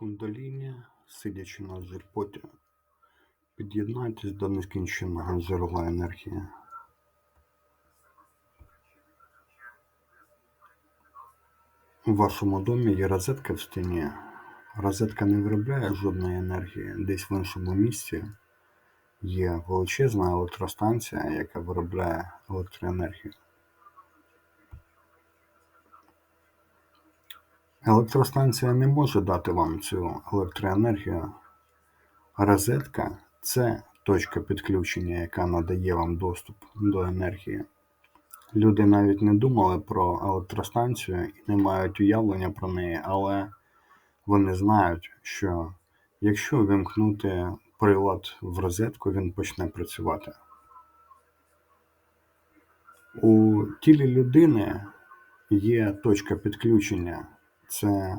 Кундаліні, сидячи на джекпоті, під'єднайтесь до нескінченного джерела енергії. У вашому домі є розетка в стіні. Розетка не виробляє жодної енергії. Десь в іншому місці є величезна електростанція, яка виробляє електроенергію. Електростанція не може дати вам цю електроенергію. Розетка це точка підключення, яка надає вам доступ до енергії. Люди навіть не думали про електростанцію і не мають уявлення про неї, але вони знають, що якщо вимкнути прилад в розетку, він почне працювати. У тілі людини є точка підключення. Це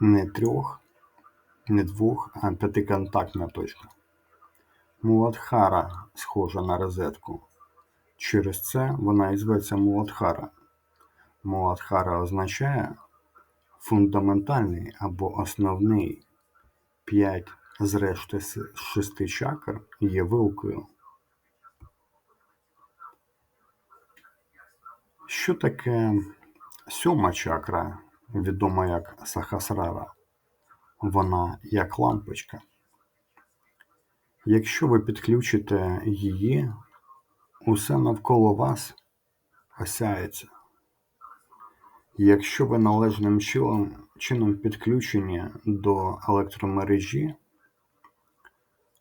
не трьох, не двох, а п'ятиконтактна точка. Муладхара схожа на розетку. Через це вона і зветься Муладхара. Муладхара означає фундаментальний або основний. П'ять з решти з шести чакр є вилкою. Що таке сьома чакра, відома як Сахасрара? Вона як лампочка. Якщо ви підключите її, усе навколо вас осяється. Якщо ви належним чином, підключені до електромережі,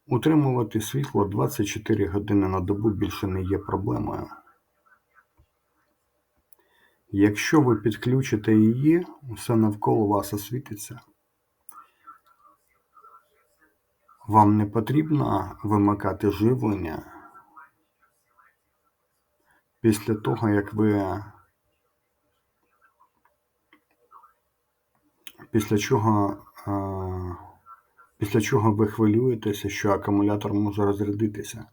утримувати світло 24 години на добу більше не є проблемою. Якщо ви підключите її, усе навколо вас освітиться. Вам не потрібно вимикати живлення після того, як ви після чого е, після чого ви хвилюєтеся, що акумулятор може розрядитися.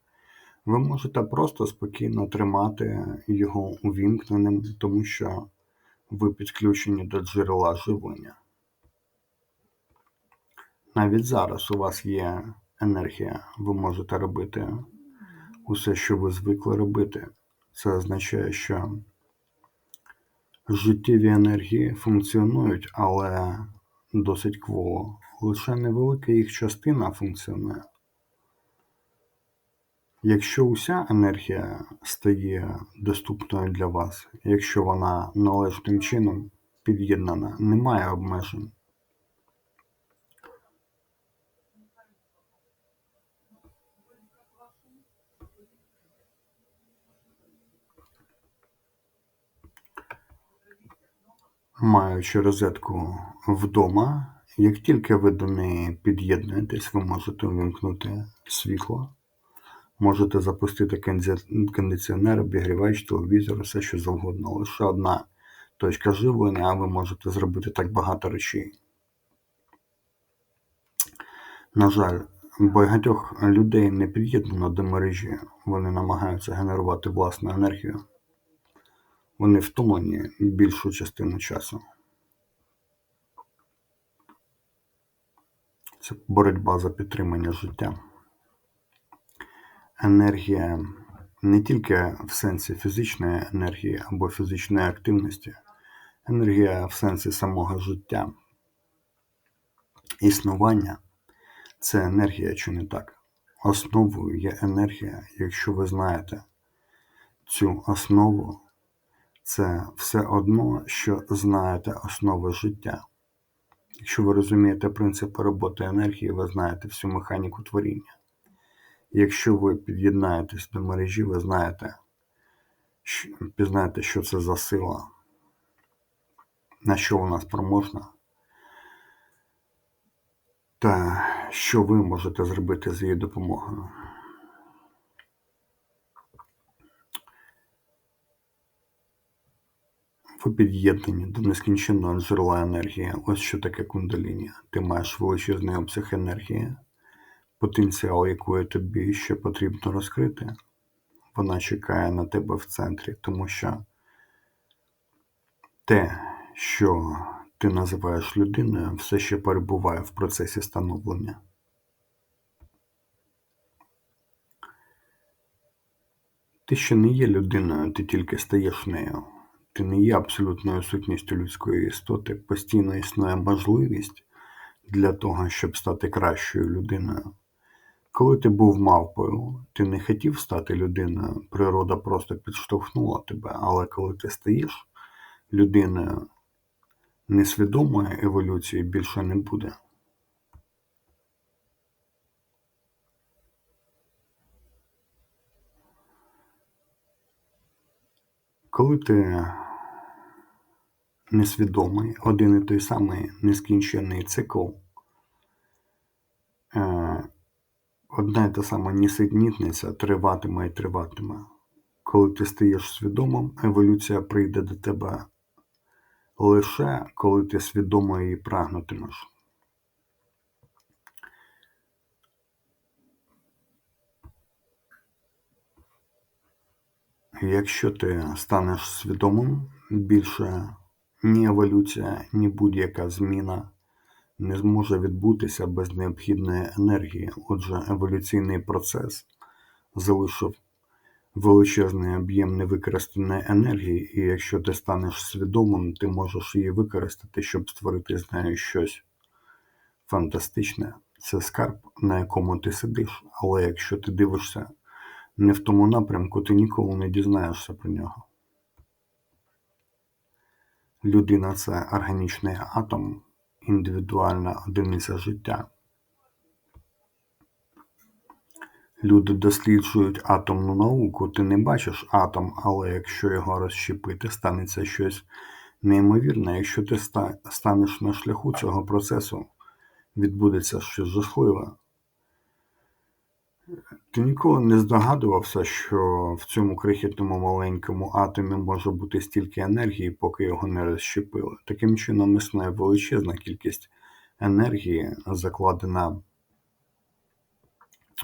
Ви можете просто спокійно тримати його увімкненим, тому що ви підключені до джерела живлення. Навіть зараз у вас є енергія, ви можете робити усе, що ви звикли робити. Це означає, що життєві енергії функціонують, але досить кволо. Лише невелика їх частина функціонує. Якщо уся енергія стає доступною для вас, якщо вона належним чином під'єднана, немає обмежень. Маючи розетку вдома, як тільки ви до неї під'єднуєтесь, ви можете увімкнути світло, можете запустити кондиціонер, обігрівач, телевізор, все що завгодно. Лише одна точка живлення, а ви можете зробити так багато речей. На жаль, багатьох людей не під'єднано до мережі, вони намагаються генерувати власну енергію. Вони втомлені більшу частину часу. Це боротьба за підтримання життя. Енергія не тільки в сенсі фізичної енергії або фізичної активності, енергія в сенсі самого життя. Існування це енергія чи не так. Основою є енергія, якщо ви знаєте цю основу, це все одно, що знаєте основи життя. Якщо ви розумієте принципи роботи енергії, ви знаєте всю механіку творіння. Якщо ви під'єднаєтесь до мережі, ви знаєте, пізнаєте, що це за сила, на що вона спроможна, та що ви можете зробити з її допомогою. Ви під'єднані до нескінченного джерела енергії. Ось що таке кундаліні. Ти маєш величезний обсяг енергії, потенціал якої тобі ще потрібно розкрити. Вона чекає на тебе в центрі, тому що те, що ти називаєш людиною, все ще перебуває в процесі становлення. Ти ще не є людиною, ти тільки стаєш нею. Ти не є абсолютною сутністю людської істоти. Постійно існує можливість для того, щоб стати кращою людиною. Коли ти був мавпою, ти не хотів стати людиною, природа просто підштовхнула тебе, але коли ти стаєш людиною, несвідомої еволюції більше не буде. Коли ти несвідомий, один і той самий нескінчений цикл, одна і та сама нісенітниця триватиме і триватиме. Коли ти стаєш свідомим, еволюція прийде до тебе лише коли ти свідомо її прагнутимеш. Якщо ти станеш свідомим, більше ні еволюція, ні будь-яка зміна не зможе відбутися без необхідної енергії. Отже, еволюційний процес залишив величезний об'єм невикористаної енергії, і якщо ти станеш свідомим, ти можеш її використати, щоб створити з нею щось фантастичне. Це скарб, на якому ти сидиш, але якщо ти дивишся не в тому напрямку, ти ніколи не дізнаєшся про нього. Людина це органічний атом, індивідуальна одиниця життя. Люди досліджують атомну науку, ти не бачиш атом, але якщо його розщепити, станеться щось неймовірне. Якщо ти станеш на шляху цього процесу, відбудеться щось жахливе. Ти ніколи не здогадувався, що в цьому крихітному маленькому атомі може бути стільки енергії, поки його не розщепили. Таким чином існує величезна кількість енергії, закладена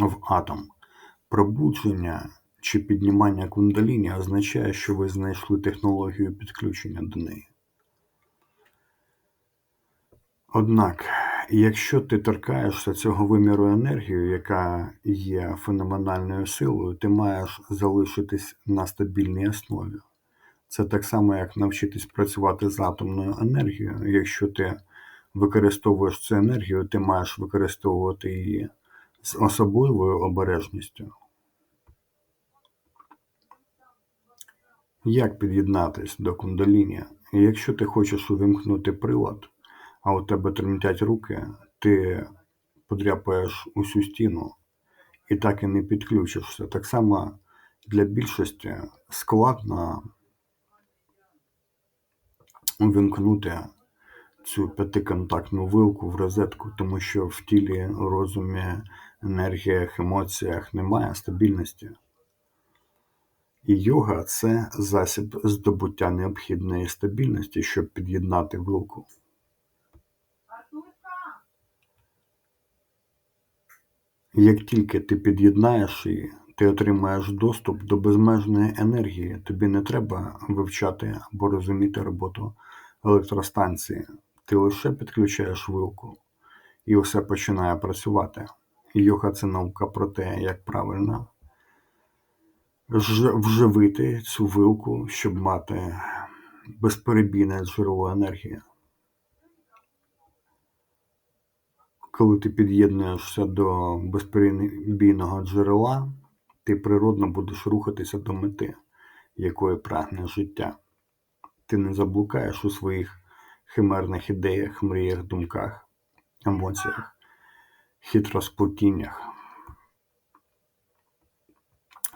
в атом. Пробудження чи піднімання кундаліні означає, що ви знайшли технологію підключення до неї. Однак, якщо ти торкаєшся цього виміру енергії, яка є феноменальною силою, ти маєш залишитись на стабільній основі. Це так само, як навчитись працювати з атомною енергією. Якщо ти використовуєш цю енергію, ти маєш використовувати її з особливою обережністю. Як під'єднатись до кундаліні? Якщо ти хочеш увімкнути прилад, а у тебе тремтять руки, ти подряпаєш усю стіну і так і не підключишся. Так само для більшості складно увімкнути цю п'ятиконтактну вилку в розетку, тому що в тілі, розумі, енергіях, емоціях немає стабільності. І йога це засіб здобуття необхідної стабільності, щоб під'єднати вилку. Як тільки ти під'єднаєш її, ти отримаєш доступ до безмежної енергії, тобі не треба вивчати або розуміти роботу електростанції. Ти лише підключаєш вилку, і все починає працювати. Йога це наука про те, як правильно вживити цю вилку, щоб мати безперебійне джерело енергії. Коли ти під'єднуєшся до безперебійного джерела, ти природно будеш рухатися до мети, якої прагне життя. Ти не заблукаєш у своїх химерних ідеях, мріях, думках, емоціях, хитросплетіннях.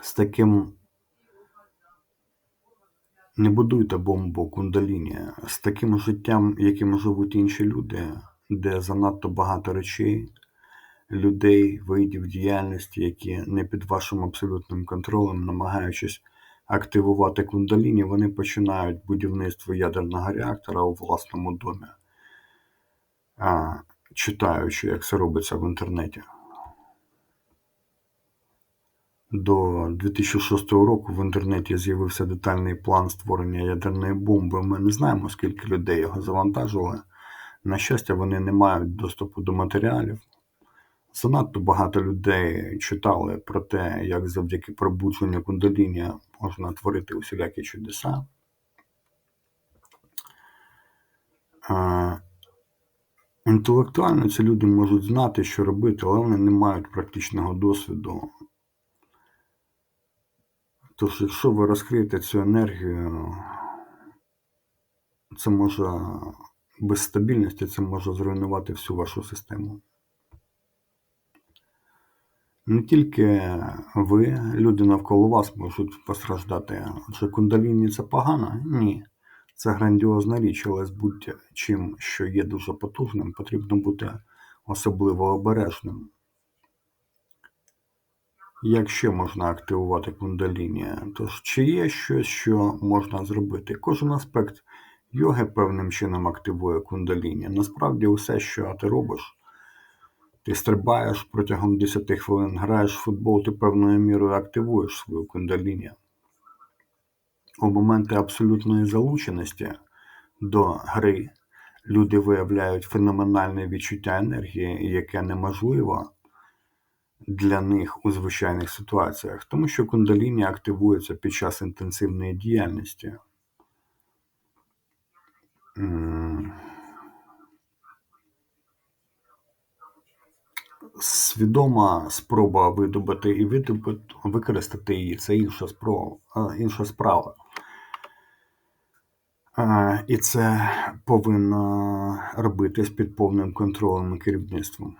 З таким не будуйте бомбу кундаліні, з таким життям, яким живуть інші люди, де занадто багато речей, людей, видів діяльності, які не під вашим абсолютним контролем, намагаючись активувати кундаліні, вони починають будівництво ядерного реактора у власному домі, а, читаючи, як це робиться в інтернеті. До 2006 року в інтернеті з'явився детальний план створення ядерної бомби. Ми не знаємо, скільки людей його завантажили. На щастя, вони не мають доступу до матеріалів. Занадто багато людей читали про те, як завдяки пробудженню кундаліні можна творити усілякі чудеса. Інтелектуально ці люди можуть знати, що робити, але вони не мають практичного досвіду. Тож, якщо ви розкриєте цю енергію, це може без стабільності це може зруйнувати всю вашу систему. Не тільки ви, люди навколо вас можуть постраждати. Адже кундаліні це погано? Ні. Це грандіозна річ, але з будь-чим, що є дуже потужним, потрібно бути особливо обережним. Як ще можна активувати кундаліні? Тож, чи є щось, що можна зробити? Кожен аспект йоги певним чином активує кундаліні. Насправді, усе, що ти робиш, ти стрибаєш протягом 10 хвилин, граєш в футбол, ти певною мірою активуєш свою кундаліні. У моменти абсолютної залученості до гри люди виявляють феноменальне відчуття енергії, яке неможливо для них у звичайних ситуаціях, тому що кундаліні активується під час інтенсивної діяльності. Свідома спроба видобути і видобути, використати її це інша спроба, інша справа. Е, І це повинно робитись під повним контролем і керівництвом.